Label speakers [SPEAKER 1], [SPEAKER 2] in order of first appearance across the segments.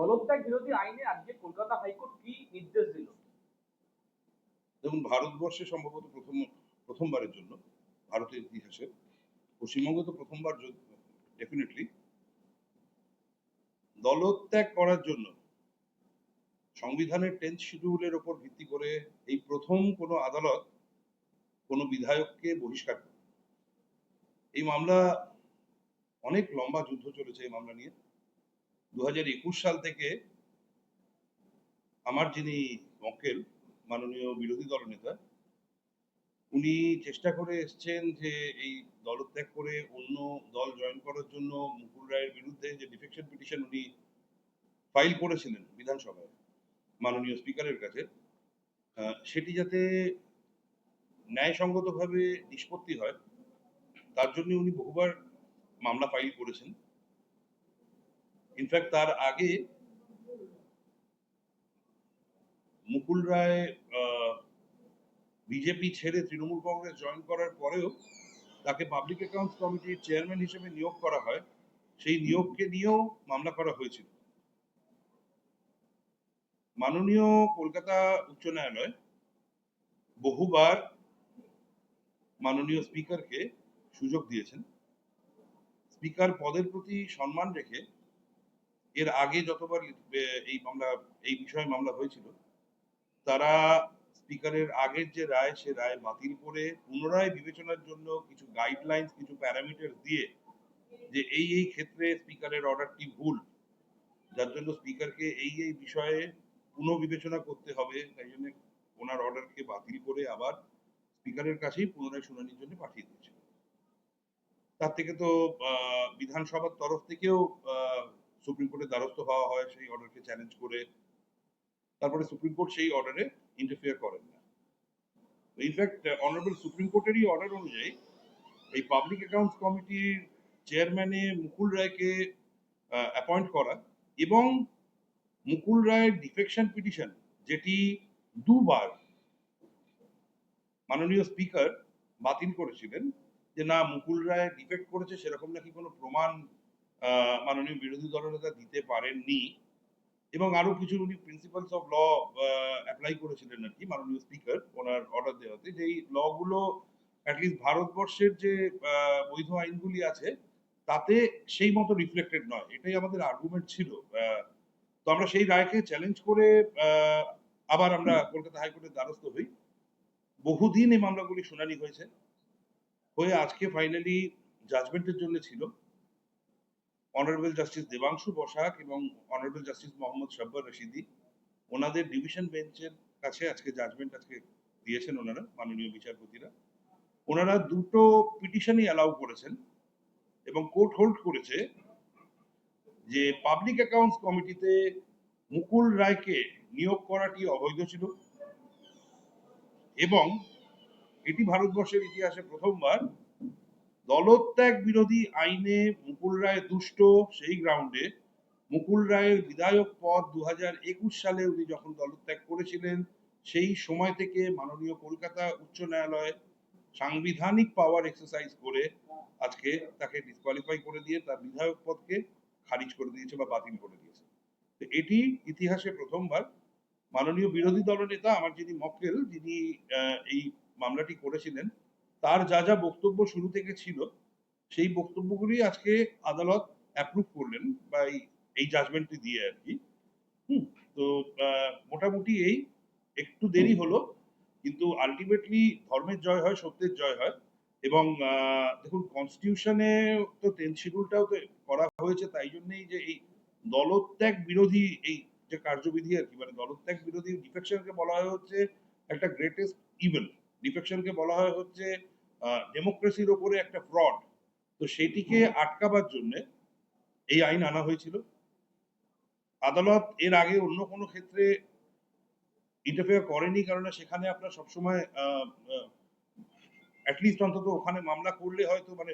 [SPEAKER 1] দলত্যাগ বিরোধী আইনে আজকে কলকাতা হাইকোর্ট কি নির্দেশ দিল?
[SPEAKER 2] দেখুন, ভারতবর্ষে সম্ভবত প্রথম, প্রথমবারের জন্য, ভারতের ইতিহাসে তো প্রথমবার ডেফিনেটলি দলত্যাগ করার জন্য সংবিধানের টেন্থ শিডিউলের ওপর ভিত্তি করে এই প্রথম কোনো আদালত কোনো বিধায়ককে বহিষ্কার করে এই মামলা অনেক লম্বা যুদ্ধ চলেছে এই মামলা নিয়ে। দু হাজার একুশ সাল থেকে আমার যিনি মক্কেল, মাননীয় বিরোধী দলনেতা উনি চেষ্টা করে এসছেন যে এই দলত্যাগ করে অন্য দল জয়েন করার জন্য মুকুল রায়ের বিরুদ্ধে যে ডিফেকশন পিটিশন উনি ফাইল করেছিলেন বিধানসভায়, মাননীয় স্পিকারের কাছে সেটি যাতে ন্যায়সঙ্গতভাবে নিষ্পত্তি হয়, তার জন্য উনি বহুবার মামলা ফাইল করেছেন। ইনফ্যাক্ট তার আগে, মুকুল রায় বিজেপি ছেড়ে তৃণমূল কংগ্রেস জয়েন করার পরেও তাকে পাবলিক অ্যাকাউন্টস কমিটির চেয়ারম্যান হিসেবে নিয়োগ করা হয়। সেই নিয়োগকে নিয়েও মামলা করা হয়েছিল। মাননীয় কলকাতা উচ্চ ন্যায়ালয় বহুবার মাননীয় স্পিকারকে সুযোগ দিয়েছেন। স্পিকার পদের প্রতি সম্মান রেখে এর আগে যতবার এই মামলা, এই বিষয়ে মামলা হয়েছিল, তারা স্পিকারের আগের যে রায়, সে রায় বাতিল করে পুনরায় বিবেচনার জন্য কিছু গাইডলাইন্স কিছু প্যারামিটার দিয়ে যে এই এই ক্ষেত্রে স্পিকারের অর্ডারটি ভুল, যার জন্য স্পিকারকে এই এই বিষয়ে পুনঃবিবেচনা করতে হবে। তাই জন্য ওনার অর্ডারকে বাতিল করে আবার স্পিকারের কাছেই পুনরায় শুনানির জন্য পাঠিয়ে দিয়েছিল। তার থেকে তো বিধানসভার তরফ থেকেও সুপ্রিম কোর্টের দ্বারস্থ হওয়া হয় সেই অর্ডারকে চ্যালেঞ্জ করে। তারপরে সুপ্রিম কোর্ট সেই অর্ডারে ইন্টারফেয়ার করেন না। ইনফ্যাক্ট অনারেবল সুপ্রিম কোর্টেরই অর্ডার অনুযায়ী এই পাবলিক অ্যাকাউন্টস কমিটির চেয়ারম্যানে মুকুল রায়কে অ্যাপয়েন্ট করা এবং মুকুল রায়ের ডিফেকশন পিটিশন যেটি দুবার মাননীয় স্পিকার বাতিল করেছিলেন যে না, মুকুল রায় ডিফেক্ট করেছে সেরকম নাকি কোনো প্রমাণ মাননীয় বিরোধী দলনেতা দিতে পারেননি। এবং আরও কিছু উনি প্রিন্সিপালস অফ ল অ্যাপ্লাই করেছিলেন আর কি, মাননীয় স্পিকার ওনার অর্ডার দেওয়াতে, যে এই ল গুলো অ্যাটলিস্ট ভারতবর্ষের যে বৈধ আইনগুলি আছে, তাতে সেই মতো রিফ্লেক্টেড নয়। এটাই আমাদের আর্গুমেন্ট ছিল। তো আমরা সেই রায়কে চ্যালেঞ্জ করে আবার আমরা কলকাতা হাইকোর্টের দ্বারস্থ হই। বহুদিন এই মামলাগুলি শুনানি হয়েছে। হয়ে আজকে ফাইনালি জাজমেন্টের জন্য ছিল। অনারেবল জাস্টিস দেবাংশু বসাক এবং অনারেবল জাস্টিস মোহাম্মদ শাব্বার রশিদি ওনাদের ডিভিশন বেঞ্চের কাছে আজকে জাজমেন্ট আজকে দিয়েছেন ওনারা, মাননীয় বিচারপতিরা। ওনারা দুটো পিটিশনই অ্যালাউ করেছেন এবং কোর্ট হোল্ড করেছে যে পাবলিক অ্যাকাউন্টস কমিটিতে মুকুল রায়কে নিয়োগ করাটি অবৈধ ছিল এবং এটি ভারতবর্ষের ইতিহাসে প্রথমবার দলত্যাগ বিরোধী আইনে মুকুল রায় দুষ্ট, সেই গ্রাউন্ডে মুকুল রায়ের বিধায়ক পদ দু সালে উনি যখন দলত্যাগ করেছিলেন, সেই সময় থেকে মাননীয় কলকাতা উচ্চ ন্যায়ালয় সাংবিধানিক পাওয়ার এক্সারসাইজ করে আজকে তাকে ডিসকোয়ালিফাই করে দিয়ে তার বিধায়ক পদকে খারিজ করে দিয়েছে বা বাতিল করে দিয়েছে। তো এটি ইতিহাসে প্রথমবার। মাননীয় বিরোধী দলনেতা আমার যিনি মক্কেল, যিনি এই মামলাটি করেছিলেন তার যা যা বক্তব্য শুরু থেকে ছিল সেই বক্তব্যগুলি আজকে আদালত অ্যাপ্রুভ করলেন বা এই- জাজমেন্টটি দিয়ে আর কি। হুম, তো মোটামুটি এই একটু দেরি হলো কিন্তু আলটিমেটলি ধর্মের জয় হয় সত্যের জয় হয় এবং দেখুন কনস্টিটিউশনে তো টেন্থ শিডিউলটাও তো করা হয়েছে তাই জন্যই যে এই দলত্যাগ বিরোধী এই যে কার্যবিধি আর কি মানে দলত্যাগ বিরোধী ডিফেকশনকে বলা হয় হচ্ছে একটা গ্রেটেস্ট ইভেল ডিফেকশনকে বলা হয় হচ্ছে ডেমোক্রেসির ওপরে একটা ফ্রড তো সেটিকে আটকাবার জন্য এই আইন আনা হয়েছিল। আদালত এর আগে অন্য কোনো ক্ষেত্রে ইন্টারফেয়ার করেনি কারণ সেখানে আপনার সবসময় অ্যাটলিস্ট অন্তত ওখানে মামলা করলে হয়তো মানে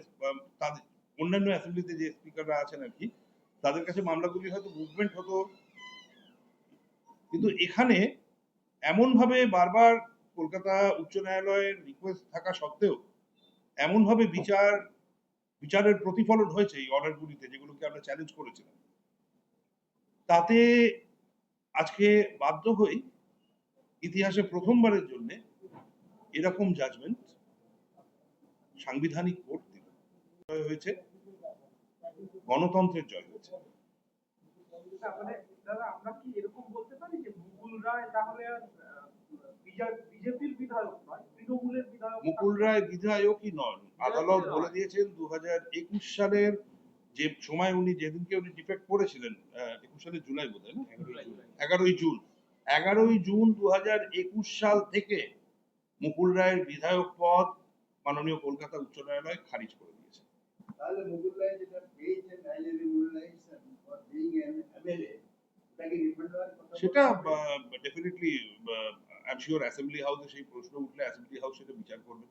[SPEAKER 2] তাদের অন্যান্য অ্যাসেম্বলিতে যে স্পিকাররা আছেন আর কি তাদের কাছে মামলাগুলি হয়তো মুভমেন্ট হতো। কিন্তু এখানে এমন ভাবে বারবার কলকাতা উচ্চ ন্যায়ালয়ের রিকোয়েস্ট থাকা সত্ত্বেও এমন ভাবে বিচার, বিচারের প্রতিফলন হয়েছে এই অর্ডারগুলিতে যেগুলোকে আমরা চ্যালেঞ্জ করেছিলাম। তাতে আজকে বাধ্য হই ইতিহাসে প্রথমবারের জন্য এরকম জাজমেন্ট সাংবিধানিক কোর্ট দিল। জয় হয়েছে, গণতন্ত্রের জয় হয়েছে।
[SPEAKER 1] মানে দাদা, আমরা কি এরকম বলতে পারি যে মুকুল রায় তাহলে বিজেপির বিধায়ক?
[SPEAKER 2] মুকুল রায় বিধায়কই নন। আদালত বলে দিয়েছেন দু একুশ সালের যে সময় উনি যেদিনকে উনি ডিফেক্ট করেছিলেন একুশ সালের জুলাই বোধ হয় এগারোই জুন। এগারোই জুন। দু একুশ সাল থেকে মুকুল রায়ের বিধায়ক পদ মাননীয় কলকাতা উচ্চ ন্যায়ালয় খারিজ করে দিয়েছে।
[SPEAKER 3] তাহলে মুকুল রায় যেটা পেয়েছেন
[SPEAKER 2] সেটা definitely I am sure assembly হাউসে সেই প্রশ্ন উঠলে অ্যাসেম্বলি হাউস সেটা বিচার করবে।